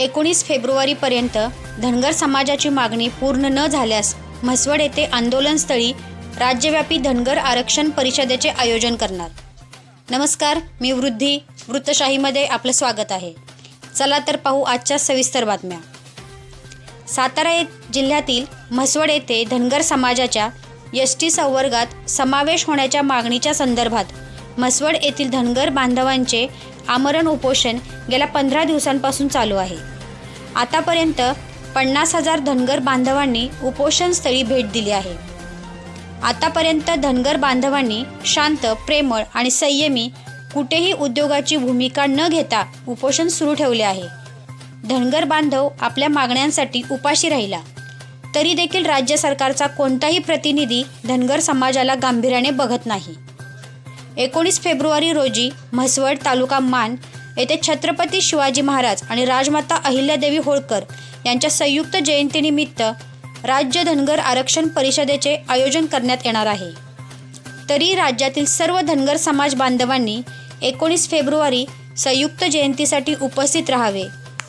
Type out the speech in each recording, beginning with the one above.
एकोणीस फेब्रुवारीपर्यंत धनगर समाजाची मागणी पूर्ण न झाल्यास म्हसवड येथे आंदोलनस्थळी राज्यव्यापी धनगर आरक्षण परिषदेचे आयोजन करणार. नमस्कार मी वृद्धी वृत्तशाहीमध्ये आपलं स्वागत आहे. चला तर पाहू आजच्या सविस्तर बातम्या. सातारा जिल्ह्यातील म्हसवड येथे धनगर समाजाच्या एस टी संवर्गात समावेश होण्याच्या मागणीच्या संदर्भात म्हसवड येथील धनगर बांधवांचे आमरण उपोषण गेल्या पंधरा दिवसांपासून चालू आहे. आतापर्यंत पन्नास हजार धनगर बांधवांनी उपोषणस्थळी भेट दिली आहे. आतापर्यंत धनगर बांधवांनी शांत प्रेमळ आणि संयमी कुठेही उद्योगाची भूमिका न घेता उपोषण सुरू ठेवले आहे. धनगर बांधव आपल्या मागण्यांसाठी उपाशी राहिला. तरी देखील राज्य सरकारचा कोणताही प्रतिनिधी धनगर समाजाला गांभीर्याने बघत नाही. एकोणीस फेब्रुवारी रोजी म्हसवड तालुका मान येथे छत्रपती शिवाजी महाराज आणि राजमाता अहिल्यादेवी होळकर यांच्या संयुक्त जयंतीनिमित्त राज्य धनगर आरक्षण परिषदेचे आयोजन करण्यात येणार आहे. तरी राज्यातील सर्व धनगर समाज बांधवांनी एकोणीस फेब्रुवारी संयुक्त जयंतीसाठी उपस्थित राहावे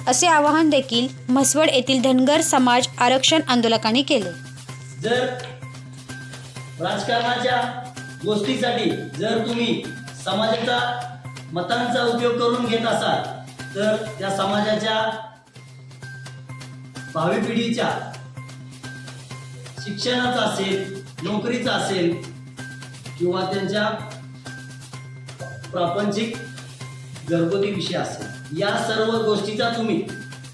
असे आवाहन देखील म्हसवड येथील धनगर समाज आरक्षण आंदोलकांनी केले. जर राजकारणाच्या गोष्टीसाठी जर तुम्ही समाजाचा मतांचा उपयोग करून घेत असाल तर त्या समाजाच्या भावी पिढीच्या शिक्षणाचा असेल नोकरीचा असेल किंवा त्यांच्या प्रापंचिक घरगुती विषय असेल या सर्व गोष्टीचा तुम्ही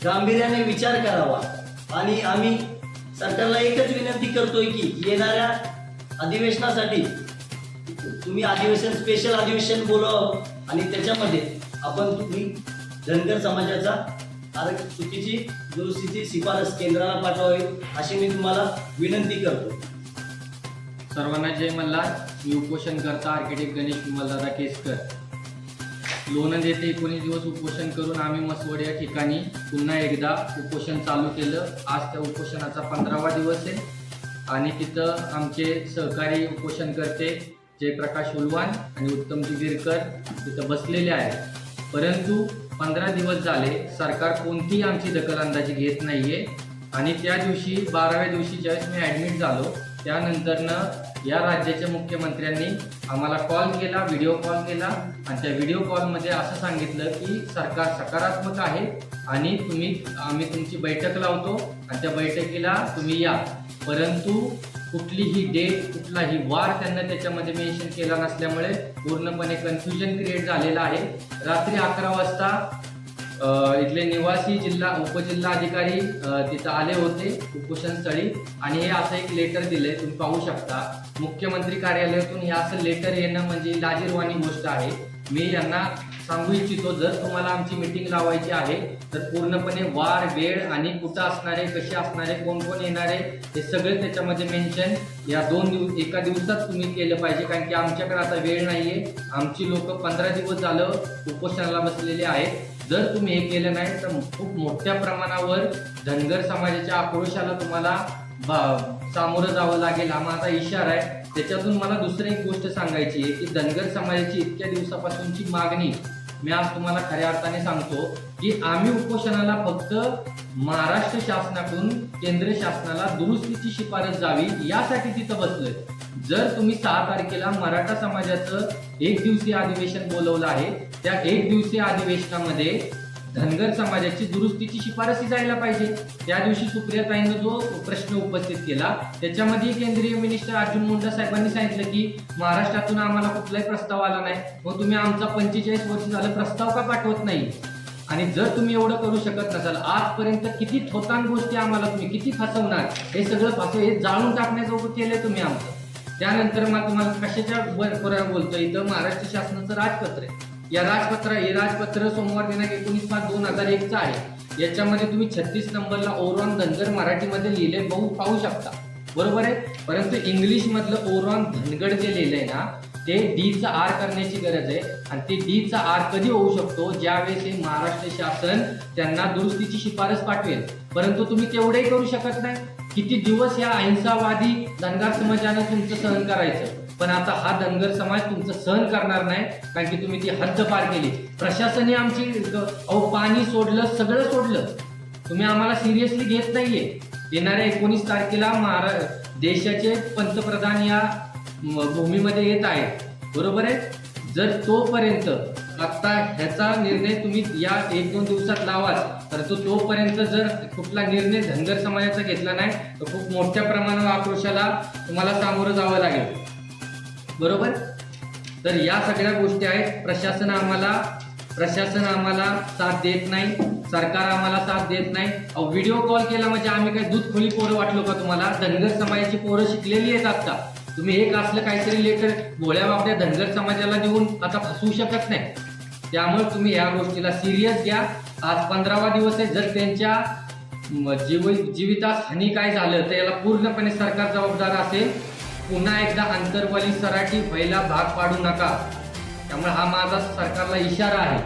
गांभीर्याने विचार करावा. आणि आम्ही सरकारला एकच विनंती करतोय की येणाऱ्या अधिवेशनासाठी तुम्ही अधिवेशन स्पेशल अधिवेशन बोलावं आणि त्याच्यामध्ये आपण तुम्ही धनगर समाजाचा आरक्षण चुकीची दुरुस्तीची शिफारस केंद्राला पाठवावी अशी मी तुम्हाला विनंती करतो. सर्वांना जय मल्हार. मी उपोषण करता आर्किटेक्ट गणेश मल्हारा केसकर. लोणंद येथे एकोणीस दिवस उपोषण करून आम्ही मसवड या ठिकाणी पुन्हा एकदा उपोषण चालू केलं. आज त्या उपोषणाचा पंधरावा दिवस आहे. आणि तिथं आमचे सहकारी उपोषण करते. जयप्रकाश उलवान आणि उत्तमजी गिरकर तिथं बसलेले आहेत. परंतु पंधरा दिवस झाले सरकार कोणतीही आमची दखलअंदाजी घेत नाही आहे आणि त्या दिवशी बाराव्या दिवशी ज्यावेळेस मी ॲडमिट झालो त्यानंतरनं या राज्याच्या मुख्यमंत्र्यांनी आम्हाला कॉल केला व्हिडिओ कॉल केला. आणि त्या व्हिडिओ कॉलमध्ये असं सांगितलं की सरकार सकारात्मक आहे आणि तुम्ही आम्ही तुमची बैठक लावतो आणि त्या बैठकीला तुम्ही या. परंतु कुठलीही डेट कुठलाही वार त्यांना त्याच्यामध्ये मेन्शन केला नसल्यामुळे पूर्णपणे कन्फ्युजन क्रिएट झालेलं आहे. रात्री अकरा वाजता इथले निवासी जिल्हा उपजिल्हा अधिकारी तिथं आले होते उपोषण स्थळी आणि हे असं एक लेटर दिले तुम्ही पाहू शकता. मुख्यमंत्री कार्यालयातून हे असं लेटर येणं म्हणजे लाजीरवाणी गोष्ट आहे. मी यांना सांगू इच्छितो जर तुम्हाला आमची मीटिंग लावायची आहे तर पूर्णपणे वार वेळ आणि कुठं असणारे कसे असणारे कोण कोण येणारे हे सगळे त्याच्यामध्ये मेन्शन या दोन दिवस एका दिवसात तुम्ही केलं पाहिजे कारण की आमच्याकडे आता वेळ नाही आहे आमची लोक पंधरा दिवस झालं उपोषणाला बसलेले आहेत. जर तुम्ही हे केलं नाही तर खूप मोठ्या प्रमाणावर धनगर समाजाच्या आक्रोशाला तुम्हाला बा- सामोरं जावं लागेल हा माझा इशारा आहे. त्याच्यातून मला दुसरी एक गोष्ट सांगायची आहे की धनगर समाजाची इतक्या दिवसापासूनची मागणी मी आज तुम्हाला खऱ्या अर्थाने सांगतो की आम्ही उपोषणाला फक्त महाराष्ट्र शासनाकडून केंद्र शासनाला दुरुस्तीची शिफारस जावी यासाठी तिथं बसलोय. जर तुम्ही सहा तारखेला मराठा समाजाचं एक दिवसीय अधिवेशन बोलवलं आहे त्या एक दिवसीय अधिवेशनामध्ये धनगर समाजाची दुरुस्तीची शिफारसी जायला पाहिजे. त्या दिवशी सुप्रियाताईंनी जो प्रश्न उपस्थित केला त्याच्यामध्ये केंद्रीय मिनिस्टर अर्जुन मुंडा साहेबांनी सांगितलं की महाराष्ट्रातून आम्हाला कुठलाही प्रस्ताव आला नाही. मग तुम्ही आमचा पंचेचाळीस वर्ष झालं प्रस्ताव का पाठवत नाही? आणि जर तुम्ही एवढं करू शकत नसाल आजपर्यंत किती थोतान गोष्टी आम्हाला तुम्ही किती फसवणार? हे सगळं फसव हे जाळून टाकण्याचं केलं तुम्ही आमचं. त्यानंतर मग तुम्हाला कशाच्या वर बोलतोय? इथं महाराष्ट्र शासनाचं राजपत्र आहे. या राजपत्र हे राजपत्र सोमवार दिनांक एकोणीस पाच दोन हजार एकचं आहे. याच्यामध्ये तुम्ही छत्तीस नंबरला ओरॉन धनगर मराठीमध्ये लिहिले बहु पाहू शकता. बरोबर आहे? परंतु इंग्लिश मधलं ओरॉन धनगड जे लिहिलंय ना ते डीचा आर करण्याची गरज आहे. आणि ते डीचा आर कधी होऊ शकतो? ज्यावेळेस हे महाराष्ट्र शासन त्यांना दुरुस्तीची शिफारस पाठवेल. परंतु तुम्ही तेवढंही करू शकत नाही. किती दिवस या अहिंसावादी धनगर समाजानं तुमचं सहन करायचं? पण आता हा धनगर समाज तुमचं सहन करणार नाही कारण की तुम्ही ती हद्द पार केली. प्रशासनाने आमची अहो पाणी सोडलं सगळं सोडलं. तुम्ही आम्हाला सिरियसली घेत नाहीये. येणाऱ्या एकोणीस तारखेला महारा देशाचे पंतप्रधान या भूमीमध्ये येत आहेत. बरोबर आहे? जर तोपर्यंत आता ह्याचा निर्णय तुम्ही या एक दोन दिवसात लावाच परंतु तोपर्यंत जर कुठला निर्णय धनगर समाजाचा घेतला नाही तर खूप मोठ्या प्रमाणावर आक्रोशाला तुम्हाला सामोरं जावं लागेल. बरोबर? तर या सगळ्या गोष्टी आहेत. प्रशासन आम्हाला प्रशासन आम्हाला साथ देत नाही. सरकार आम्हाला साथ देत नाही. व्हिडिओ कॉल केला म्हणजे आम्ही काय दूध खोली पोरं वाटलो का तुम्हाला? धनगर समाजाची पोरं शिकलेली आहेत आता. तुम्ही एक असलं काहीतरी लेटर भोळ्या बापड्या धनगर समाजाला देऊन आता फसवू शकत नाही. त्यामुळे तुम्ही या गोष्टीला सिरियस घ्या. आज पंधरावा दिवस आहे. जर त्यांच्या जीव जीवितास हानी काय झालं तर याला पूर्णपणे सरकार जबाबदार असेल. पुन्हा एकदा आंतरवाली सराठी व्हायला भाग पाडू नका. त्यामुळे हा माझा सरकारला इशारा आहे.